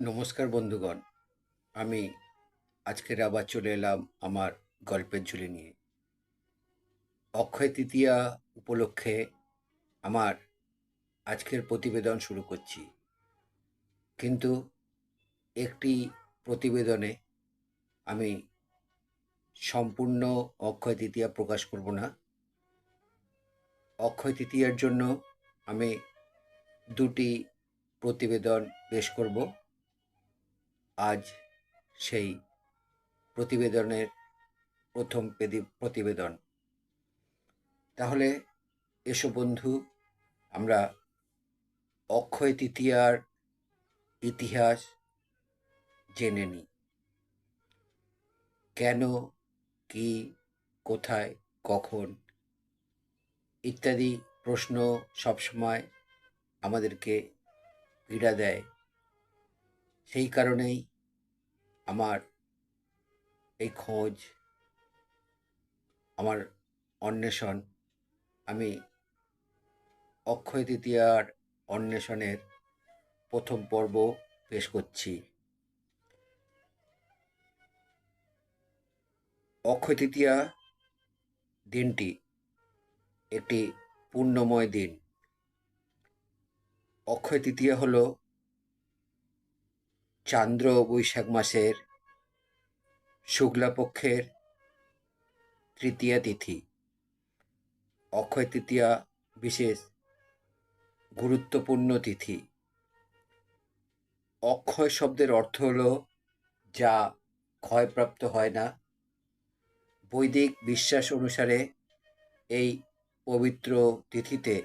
নমস্কার বন্ধুগণ, আমি আজকের আবার চলে এলাম আমার গল্পের ঝুলি নিয়ে। অক্ষয় তৃতীয়া উপলক্ষে আমার আজকের প্রতিবেদন শুরু করছি। কিন্তু একটি প্রতিবেদনে আমি সম্পূর্ণ অক্ষয় তৃতীয়া প্রকাশ করব না। অক্ষয় তৃতীয়ার জন্য আমি দুটি প্রতিবেদন পেশ করব। আজ সেই প্রতিবেদনের প্রথম প্রতিবেদন। তাহলে এসো বন্ধু, আমরা অক্ষয় তৃতীয়ার ইতিহাস জেনে নিই কেন, কি, কোথায়, কখন ইত্যাদি প্রশ্ন সবসময় আমাদেরকে পীড়া দেয়। সেই কারণেই আমার এই খোঁজ, আমার অন্বেষণ, আমি অক্ষয় তৃতীয়ার অন্বেষণের প্রথম পর্ব পেশ করছি। অক্ষয় তৃতীয়া দিনটি একটি পূর্ণময় দিন। অক্ষয় তৃতীয়া হলো চান্দ্র বৈশাখ মাসের শুক্লাপক্ষের তৃতীয়া তিথি। অক্ষয় তৃতীয়া বিশেষ গুরুত্বপূর্ণ তিথি। অক্ষয় শব্দের অর্থ হলো যা ক্ষয়প্রাপ্ত হয় না। বৈদিক বিশ্বাস অনুসারে এই পবিত্র তিথিতে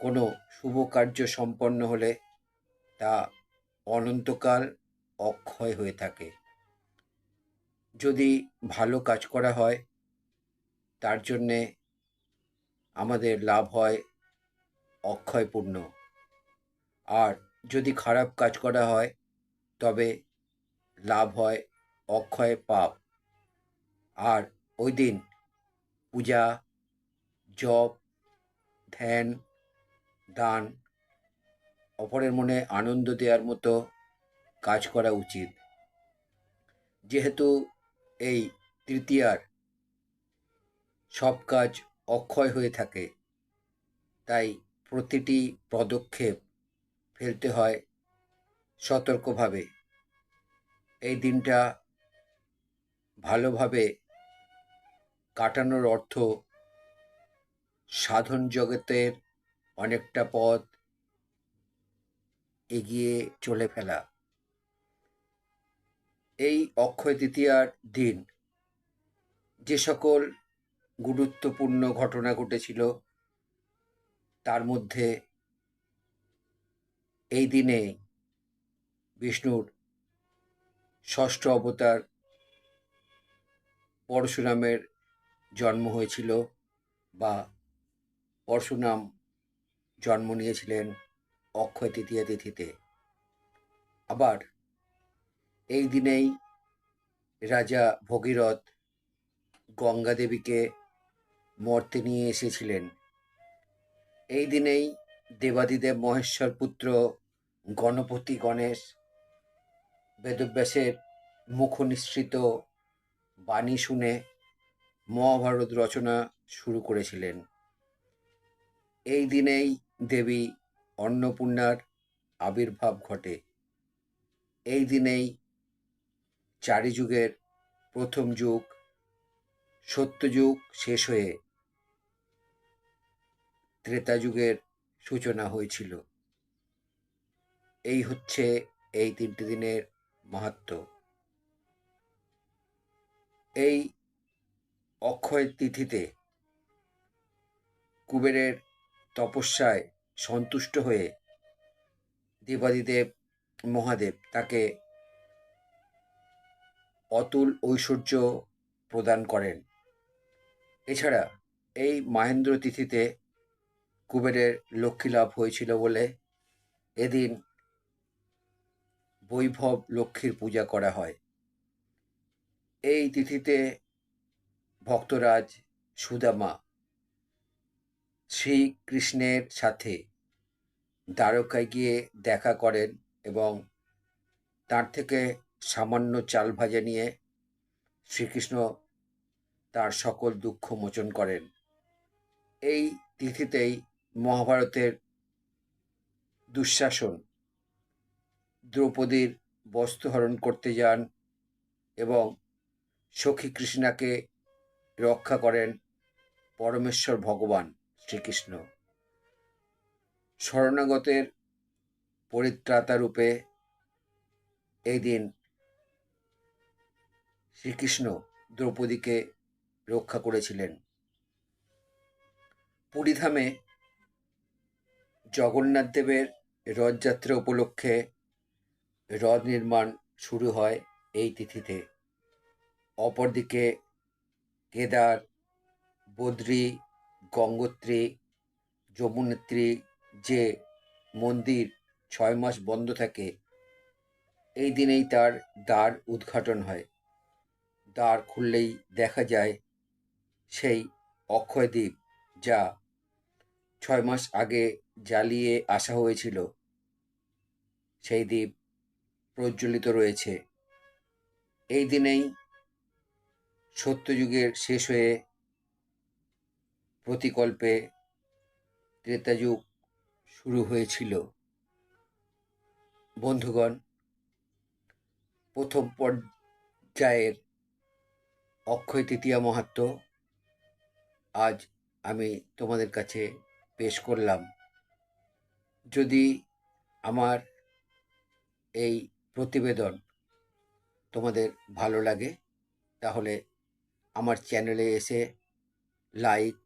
কোনো শুভ কার্য সম্পন্ন হলে তা অনন্তকাল অক্ষয় হয়ে থাকে। যদি ভালো কাজ করা হয়, তার জন্যে আমাদের লাভ হয় অক্ষয়পূর্ণ। আর যদি খারাপ কাজ করা হয়, তবে লাভ হয় অক্ষয় পাপ। আর ওই দিন পূজা, জপ, ধ্যান, দান অপরের মনে আনন্দ দেওয়ার মতো কাজ করা উচিত। যেহেতু এই তৃতীয়ার সব কাজ অক্ষয় হয়ে থাকে, তাই প্রতিটি পদক্ষেপ ফেলতে হয় সতর্কভাবে। এই দিনটা ভালোভাবে কাটানোর অর্থ সাধন জগতের অনেকটা পথ এগিয়ে চলে ফেলা। এই অক্ষয় তৃতীয়ার দিন যে সকল গুরুত্বপূর্ণ ঘটনা ঘটেছিল, তার মধ্যে এই দিনে বিষ্ণুর ষষ্ঠ অবতার পরশুরামের জন্ম হয়েছিল বা পরশুরাম জন্ম নিয়েছিলেন। অক্ষয় তৃতীয়া তিথিতে। আবার এই দিনেই রাজা ভগীরথ গঙ্গা দেবীকে মর্তে নিয়ে এসেছিলেন। এই দিনেই দেবাদিদেব মহেশ্বর পুত্র গণপতি গণেশ বেদব্যাসের মুখনিসৃত বাণী শুনে মহাভারত রচনা শুরু করেছিলেন। এই দিনেই দেবী অন্নপূর্ণার আবির্ভাব ঘটে। এই দিনেই চারি যুগের প্রথম যুগ, সত্যযুগ শেষ হয়ে ত্রেতা যুগের সূচনা হয়েছিল। এই হচ্ছে এই তিনটি দিনের মাহাত্ম এই অক্ষয় তিথিতে কুবেরের তপস্যায় সন্তুষ্ট হয়ে দেবাদিদেব মহাদেব তাকে অতুল ঐশ্বর্য প্রদান করেন। এছাড়া এই মাহেন্দ্র তিথিতে কুবেরের লক্ষ্মী লাভ হয়েছিল বলে এদিন বৈভব লক্ষ্মীর পূজা করা হয়। এই তিথিতে ভক্তরাজ সুদামা শ্রীকৃষ্ণের সাথে দ্বারকায় গিয়ে দেখা করেন এবং তার থেকে সামান্য চাল ভাজা নিয়ে শ্রীকৃষ্ণ তার সকল দুঃখ মোচন করেন। এই তিথিতেই মহাভারতের দুঃশাসন, দ্রৌপদীর বস্ত্রহরণ করতে যান এবং সখী কৃষ্ণাকে রক্ষা করেন পরমেশ্বর ভগবান। শ্রীকৃষ্ণ। শরণাগতের পরিত্রাতা রূপে এই দিন শ্রীকৃষ্ণ দ্রৌপদীকে রক্ষা করেছিলেন। পুরীধামে জগন্নাথ দেবের রথযাত্রা উপলক্ষে রথ নির্মাণ শুরু হয় এই তিথিতে। অপরদিকে কেদার, বদ্রী গঙ্গোত্রী, যমুনেত্রী যে মন্দির ছয় মাস বন্ধ থাকে, এই দিনেই তার দ্বার উদ্ঘাটন হয়। দ্বার খুললেই দেখা যায় সেই অক্ষয় দ্বীপ যা ছয় মাস আগে জ্বালিয়ে আসা হয়েছিল। সেই দ্বীপ প্রজ্বলিত রয়েছে। এই দিনেই সত্যযুগের শেষ হয়ে প্রতিকল্পে ত্রেতাযুগ শুরু হয়েছিল। বন্ধুগণ, প্রথম পর্যায়ের অক্ষয় তৃতীয়া মাহাত্ম আজ আমি তোমাদের কাছে পেশ করলাম। যদি আমার এই প্রতিবেদন তোমাদের ভালো লাগে, তাহলে আমার চ্যানেলে এসে লাইক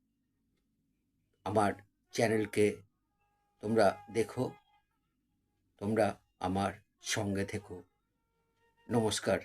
আমার চ্যানেলকে তোমরা দেখো তোমরা আমার সঙ্গে থেকো। নমস্কার।